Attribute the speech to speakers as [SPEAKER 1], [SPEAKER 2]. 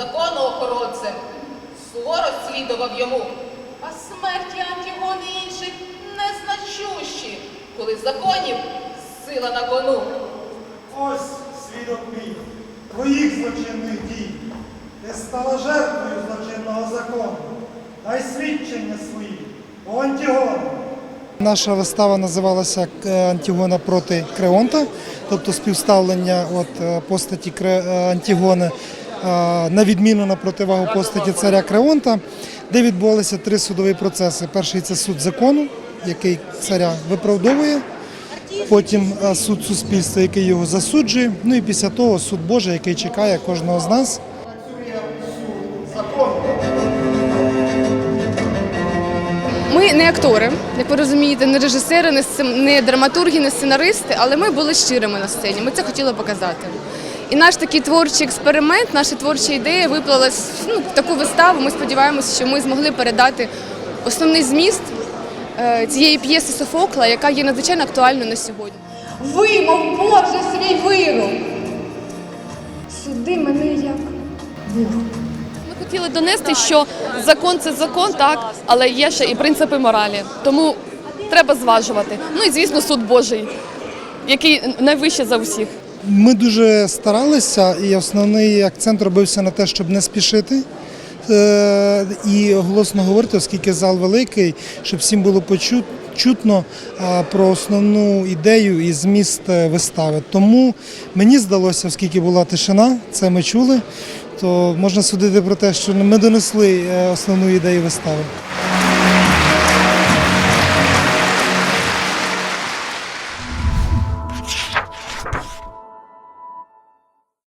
[SPEAKER 1] законоохоронцем. Суворо слідував йому, а смерті Антігони і інших незначущі, коли законів сила на кону.
[SPEAKER 2] Ось свідок мій, твоїх злочинних дій. Ти стала жертвою злочинного закону. Дай свідчення свої, о Антігоне. Наша вистава називалася е, Антігона проти Креонта, тобто співставлення от, е, постаті е, Антігони е, на відміну на противагу постаті царя Креонта, де відбувалися три судові процеси. Перший це суд закону, який царя виправдовує. Потім е, суд суспільства, який його засуджує. Ну і після того суд Божий, який чекає кожного з нас.
[SPEAKER 3] Ми не актори, як ви розумієте, не режисери, не драматурги, не сценаристи, але ми були щирими на сцені. Ми це хотіли показати. І наш такий творчий експеримент, наша творча ідея виплилась ну, в таку виставу. Ми сподіваємося, що ми змогли передати основний зміст е, цієї п'єси Софокла, яка є надзвичайно актуальною на сьогодні.
[SPEAKER 4] Вимов Боже свій вирок. Суди мене як Бог.
[SPEAKER 5] Ми хотіли донести, що закон це закон, так, але є ще і принципи моралі. Тому треба зважувати. Ну і звісно, суд Божий, який найвище за усіх.
[SPEAKER 2] Ми дуже старалися, і основний акцент робився на те, щоб не спішити. е, І голосно говорити, оскільки зал великий, щоб всім було почут, чутно а, про основну ідею і зміст е, вистави. Тому мені здалося, оскільки була тишина, це ми чули, то можна судити про те, що ми донесли е, основну ідею вистави.